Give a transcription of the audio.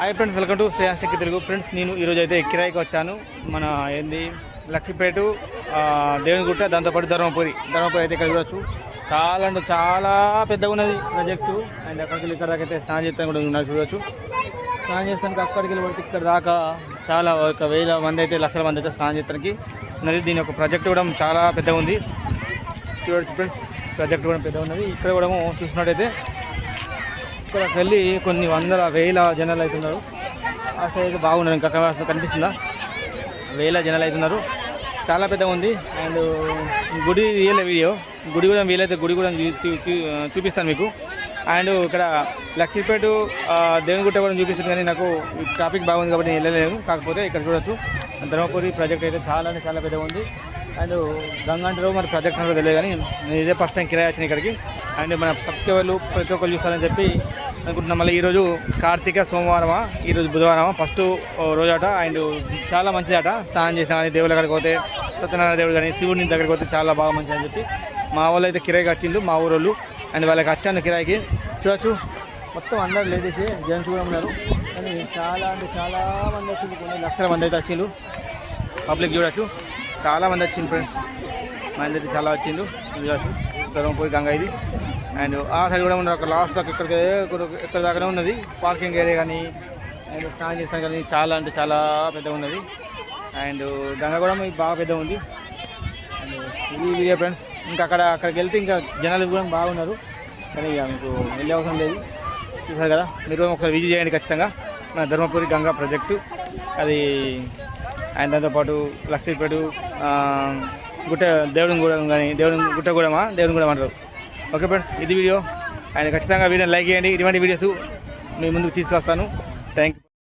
Hi friends welcome to Shreyastic Telugu friends నేను ఈరోజు అయితే కిరాయికి వచ్చాను. మన ఏంది లక్ష్మీపేట దేవునిగుట్ట దాంతోపాటు ధర్మపురి. ధర్మపురి అయితే ఇక్కడ చూడొచ్చు. చాలా అంటే చాలా పెద్దగా ఉన్నది ప్రాజెక్టు అండ్ అక్కడికి వెళ్ళి ఇక్కడ దాకా అయితే స్నానం చేస్తాను కూడా ఉన్నారు చూడొచ్చు. స్నానం చేస్తానికి అక్కడికి వెళ్ళి ఇక్కడ దాకా చాలా ఒక వేల మంది అయితే లక్షల మంది అయితే స్నానం చేస్తానికి ఉన్నది. దీని యొక్క ప్రాజెక్ట్ కూడా చాలా పెద్దగా ఉంది. చూడొచ్చు ఫ్రెండ్స్ ప్రాజెక్ట్ కూడా పెద్దగా ఉన్నది. ఇక్కడ కూడా చూసినట్టయితే ఇక్కడికి వెళ్ళి కొన్ని వందల వేల జనాలు అవుతున్నారు. ఆ సైడ్ బాగున్నారు ఇంకా కనిపిస్తుందా కనిపిస్తుందా? వేల జనాలు అవుతున్నారు. చాలా పెద్దగా ఉంది. అండ్ గుడి తీయలే వీడియో. గుడి కూడా వీలైతే గుడి కూడా చూ- చూ- చూ- చూపిస్తాను మీకు. అండ్ ఇక్కడ లక్ష్మీపేట దేవునిగుట్ట కూడా చూపిస్తుంది కానీ నాకు ట్రాఫిక్ బాగుంది కాబట్టి నేను వెళ్ళలేదు. కాకపోతే ఇక్కడ చూడొచ్చు. ధర్మపురి ప్రాజెక్ట్ అయితే చాలా అంటే చాలా పెద్దగా ఉంది. అండ్ గంగా మరి ప్రాజెక్ట్ అంటారో తెలియదు కానీ నేను ఇదే ఫస్ట్ టైం కిరాయి వచ్చిన ఇక్కడికి. అండ్ మన సబ్స్క్రైబర్లు ప్రతి ఒక్కరు చూస్తారని చెప్పి అనుకుంటున్నాం. మళ్ళీ ఈరోజు కార్తీక సోమవారమా? ఈరోజు బుధవారమా? ఫస్ట్ రోజాట అండ్ చాలా మంచిదట. స్నానం చేసిన కానీ దేవుళ్ళ దగ్గరికి పోతే సత్యనారాయణ దేవుడు కానీ శివుని దగ్గరికి పోతే చాలా బాగా మంచిది అని చెప్పి మా వాళ్ళు అయితే కిరాయికి వచ్చిండు మా ఊరోళ్ళు. అండ్ వాళ్ళకి వచ్చాను కిరాయికి. చూడొచ్చు. మొత్తం అందరు లేడీస్ జెంట్స్ కూడా ఉన్నారు. కానీ చాలా అంటే చాలా మంది వచ్చింది కొన్ని లక్షల మంది అయితే వచ్చిండు పబ్లిక్ చూడొచ్చు. చాలా మంది వచ్చింది ఫ్రెండ్స్. మంది అయితే చాలా వచ్చిండు ఇది ఇక్కడ ధర్మపురి గంగా ఇది. అండ్ ఆ సైడ్ కూడా ఉన్నారు అక్కడ లాస్ట్ దాకా ఇక్కడికి ఇక్కడ దాకానే ఉన్నది. పార్కింగ్ ఏరియా కానీ అండ్ స్నానం చేస్తాను కానీ చాలా అంటే చాలా పెద్దగా ఉన్నది. అండ్ గంగా కూడా బాగా పెద్దగా ఉంది. అండ్ ఇది వీడియో ఫ్రెండ్స్ ఇంకా అక్కడ అక్కడికి వెళ్తే ఇంకా జనాలు కూడా బాగున్నారు. కానీ ఇక మీకు వెళ్ళే అవసరం లేదు. చూసారు కదా? మీరు ఒకసారి విజిట్ చేయండి ఖచ్చితంగా. మన ధర్మపురి గంగా ప్రాజెక్టు అది అండ్ దాంతోపాటు లక్ష్మీపేట గుట్ట దేవుని కూడా కానీ దేవుని గుట్ట కూడా దేవుని కూడా అంటారు. ఓకే ఫ్రెండ్స్ ఇది వీడియో. అండ్ ఖచ్చితంగా వీడియోని లైక్ చేయండి. ఇటువంటి వీడియోస్ మీ ముందుకు తీసుకొస్తాను. Thank you